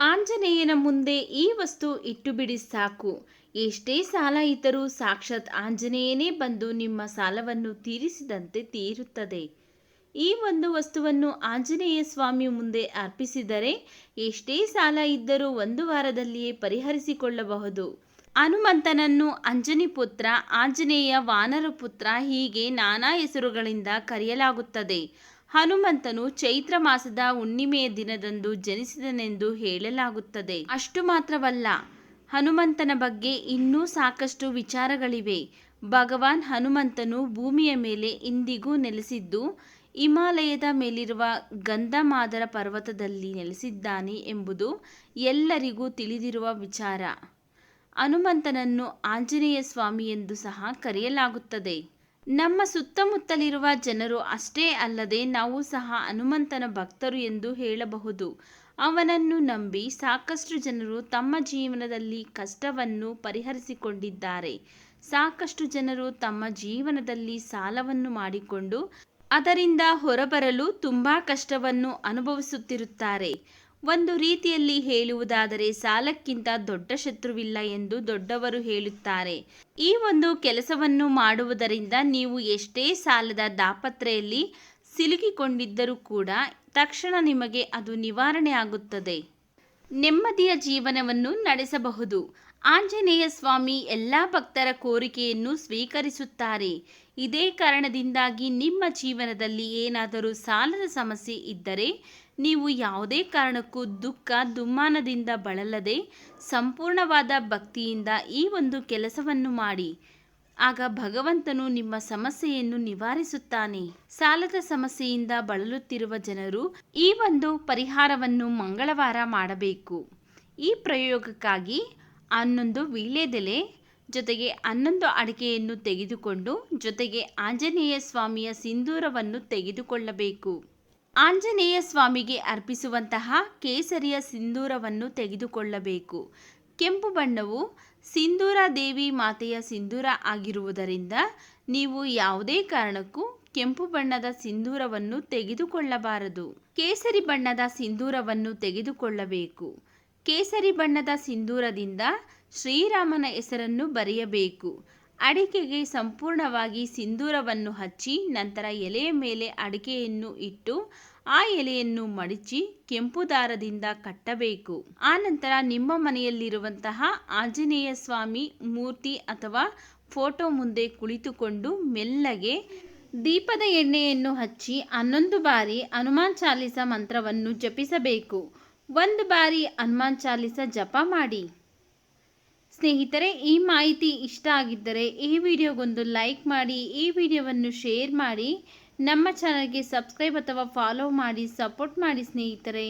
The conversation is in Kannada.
ಆಂಜನೇಯನ ಮುಂದೆ ಈ ವಸ್ತು ಇಟ್ಟು ಬಿಡಿ ಸಾಕು. ಎಷ್ಟೇ ಸಾಲ ಇದ್ದರೂ ಸಾಕ್ಷಾತ್ ಆಂಜನೇಯನೇ ಬಂದು ನಿಮ್ಮ ಸಾಲವನ್ನು ತೀರಿಸಿದಂತೆ ತೀರುತ್ತದೆ. ಈ ಒಂದು ವಸ್ತುವನ್ನು ಆಂಜನೇಯ ಸ್ವಾಮಿ ಮುಂದೆ ಅರ್ಪಿಸಿದರೆ ಎಷ್ಟೇ ಸಾಲ ಇದ್ದರೂ ಒಂದು ವಾರದಲ್ಲಿಯೇ ಪರಿಹರಿಸಿಕೊಳ್ಳಬಹುದು. ಹನುಮಂತನನ್ನು ಅಂಜನಿ ಪುತ್ರ, ಆಂಜನೇಯ ವಾನರ ಪುತ್ರ ಹೀಗೆ ನಾನಾ ಹೆಸರುಗಳಿಂದ ಕರೆಯಲಾಗುತ್ತದೆ. ಹನುಮಂತನು ಚೈತ್ರ ಮಾಸದ ಹುಣ್ಣಿಮೆಯ ದಿನದಂದು ಜನಿಸಿದನೆಂದು ಹೇಳಲಾಗುತ್ತದೆ. ಅಷ್ಟು ಮಾತ್ರವಲ್ಲ, ಹನುಮಂತನ ಬಗ್ಗೆ ಇನ್ನೂ ಸಾಕಷ್ಟು ವಿಚಾರಗಳಿವೆ. ಭಗವಾನ್ ಹನುಮಂತನು ಭೂಮಿಯ ಮೇಲೆ ಇಂದಿಗೂ ನೆಲೆಸಿದ್ದು, ಹಿಮಾಲಯದ ಮೇಲಿರುವ ಗಂಧಮಾದರ ಪರ್ವತದಲ್ಲಿ ನೆಲೆಸಿದ್ದಾನೆ ಎಂಬುದು ಎಲ್ಲರಿಗೂ ತಿಳಿದಿರುವ ವಿಚಾರ. ಹನುಮಂತನನ್ನು ಆಂಜನೇಯ ಸ್ವಾಮಿ ಎಂದು ಸಹ ಕರೆಯಲಾಗುತ್ತದೆ. ನಮ್ಮ ಸುತ್ತಮುತ್ತಲಿರುವ ಜನರು ಅಷ್ಟೇ ಅಲ್ಲದೆ ನಾವು ಸಹ ಹನುಮಂತನ ಭಕ್ತರು ಎಂದು ಹೇಳಬಹುದು. ಅವನನ್ನು ನಂಬಿ ಸಾಕಷ್ಟು ಜನರು ತಮ್ಮ ಜೀವನದಲ್ಲಿ ಕಷ್ಟವನ್ನು ಪರಿಹರಿಸಿಕೊಂಡಿದ್ದಾರೆ. ಸಾಕಷ್ಟು ಜನರು ತಮ್ಮ ಜೀವನದಲ್ಲಿ ಸಾಲವನ್ನು ಮಾಡಿಕೊಂಡು ಅದರಿಂದ ಹೊರಬರಲು ತುಂಬಾ ಕಷ್ಟವನ್ನು ಅನುಭವಿಸುತ್ತಿರುತ್ತಾರೆ. ಒಂದು ರೀತಿಯಲ್ಲಿ ಹೇಳುವುದಾದರೆ ಸಾಲಕ್ಕಿಂತ ದೊಡ್ಡ ಶತ್ರುವಿಲ್ಲ ಎಂದು ದೊಡ್ಡವರು ಹೇಳುತ್ತಾರೆ. ಈ ಒಂದು ಕೆಲಸವನ್ನು ಮಾಡುವುದರಿಂದ ನೀವು ಎಷ್ಟೇ ಸಾಲದ ದಾಪತ್ರೆಯಲ್ಲಿ ಸಿಲುಕಿಕೊಂಡಿದ್ದರೂ ಕೂಡ ತಕ್ಷಣ ನಿಮಗೆ ಅದು ನಿವಾರಣೆ ಆಗುತ್ತದೆ. ನೆಮ್ಮದಿಯ ಜೀವನವನ್ನು ನಡೆಸಬಹುದು. ಆಂಜನೇಯ ಸ್ವಾಮಿ ಎಲ್ಲ ಭಕ್ತರ ಕೋರಿಕೆಯನ್ನು ಸ್ವೀಕರಿಸುತ್ತಾರೆ. ಇದೇ ಕಾರಣದಿಂದಾಗಿ ನಿಮ್ಮ ಜೀವನದಲ್ಲಿ ಏನಾದರೂ ಸಾಲದ ಸಮಸ್ಯೆ ಇದ್ದರೆ, ನೀವು ಯಾವುದೇ ಕಾರಣಕ್ಕೂ ದುಃಖ, ದುಮ್ಮಾನದಿಂದ ಬಳಲದೆ ಸಂಪೂರ್ಣವಾದ ಭಕ್ತಿಯಿಂದ ಈ ಒಂದು ಕೆಲಸವನ್ನು ಮಾಡಿ. ಆಗ ಭಗವಂತನು ನಿಮ್ಮ ಸಮಸ್ಯೆಯನ್ನು ನಿವಾರಿಸುತ್ತಾನೆ. ಸಾಲದ ಸಮಸ್ಯೆಯಿಂದ ಬಳಲುತ್ತಿರುವ ಜನರು ಈ ಒಂದು ಪರಿಹಾರವನ್ನು ಮಂಗಳವಾರ ಮಾಡಬೇಕು. ಈ ಪ್ರಯೋಗಕ್ಕಾಗಿ ಹನ್ನೊಂದು ವೀಳ್ಯದೆಲೆ ಜೊತೆಗೆ ಹನ್ನೊಂದು ಅಡಿಕೆಯನ್ನು ತೆಗೆದುಕೊಂಡು ಜೊತೆಗೆ ಆಂಜನೇಯ ಸ್ವಾಮಿಯ ಸಿಂಧೂರವನ್ನು ತೆಗೆದುಕೊಳ್ಳಬೇಕು. ಆಂಜನೇಯ ಸ್ವಾಮಿಗೆ ಅರ್ಪಿಸುವಂತಹ ಕೇಸರಿಯ ಸಿಂಧೂರವನ್ನು ತೆಗೆದುಕೊಳ್ಳಬೇಕು. ಕೆಂಪು ಬಣ್ಣವು ಸಿಂಧೂರ ದೇವಿ ಮಾತೆಯ ಸಿಂಧೂರ ಆಗಿರುವುದರಿಂದ ನೀವು ಯಾವುದೇ ಕಾರಣಕ್ಕೂ ಕೆಂಪು ಬಣ್ಣದ ಸಿಂಧೂರವನ್ನು ತೆಗೆದುಕೊಳ್ಳಬಾರದು. ಕೇಸರಿ ಬಣ್ಣದ ಸಿಂಧೂರವನ್ನು ತೆಗೆದುಕೊಳ್ಳಬೇಕು. ಕೇಸರಿ ಬಣ್ಣದ ಸಿಂಧೂರದಿಂದ ಶ್ರೀರಾಮನ ಹೆಸರನ್ನು ಬರೆಯಬೇಕು. ಅಡಿಕೆಗೆ ಸಂಪೂರ್ಣವಾಗಿ ಸಿಂಧೂರವನ್ನು ಹಚ್ಚಿ ನಂತರ ಎಲೆಯ ಮೇಲೆ ಅಡಿಕೆಯನ್ನು ಇಟ್ಟು ಆ ಎಲೆಯನ್ನು ಮಡಚಿ ಕೆಂಪು ದಾರದಿಂದ ಕಟ್ಟಬೇಕು. ಆ ನಂತರ ನಿಮ್ಮ ಮನೆಯಲ್ಲಿರುವಂತಹ ಆಂಜನೇಯ ಸ್ವಾಮಿ ಮೂರ್ತಿ ಅಥವಾ ಫೋಟೋ ಮುಂದೆ ಕುಳಿತುಕೊಂಡು ಮೆಲ್ಲಗೆ ದೀಪದ ಎಣ್ಣೆಯನ್ನು ಹಚ್ಚಿ ಹನ್ನೊಂದು ಬಾರಿ ಹನುಮಾನ್ ಚಾಲಿಸ ಮಂತ್ರವನ್ನು ಜಪಿಸಬೇಕು. ಒಂದು ಬಾರಿ ಹನುಮಾನ್ ಚಾಲೀಸ ಜಪ ಮಾಡಿ. ಸ್ನೇಹಿತರೆ, ಈ ಮಾಹಿತಿ ಇಷ್ಟ ಆಗಿದ್ದರೆ ಈ ವಿಡಿಯೋಗೊಂದು ಲೈಕ್ ಮಾಡಿ, ಈ ವಿಡಿಯೋವನ್ನು ಶೇರ್ ಮಾಡಿ, ನಮ್ಮ ಚಾನಲ್ಗೆ ಸಬ್ಸ್ಕ್ರೈಬ್ ಅಥವಾ ಫಾಲೋ ಮಾಡಿ, ಸಪೋರ್ಟ್ ಮಾಡಿ ಸ್ನೇಹಿತರೆ.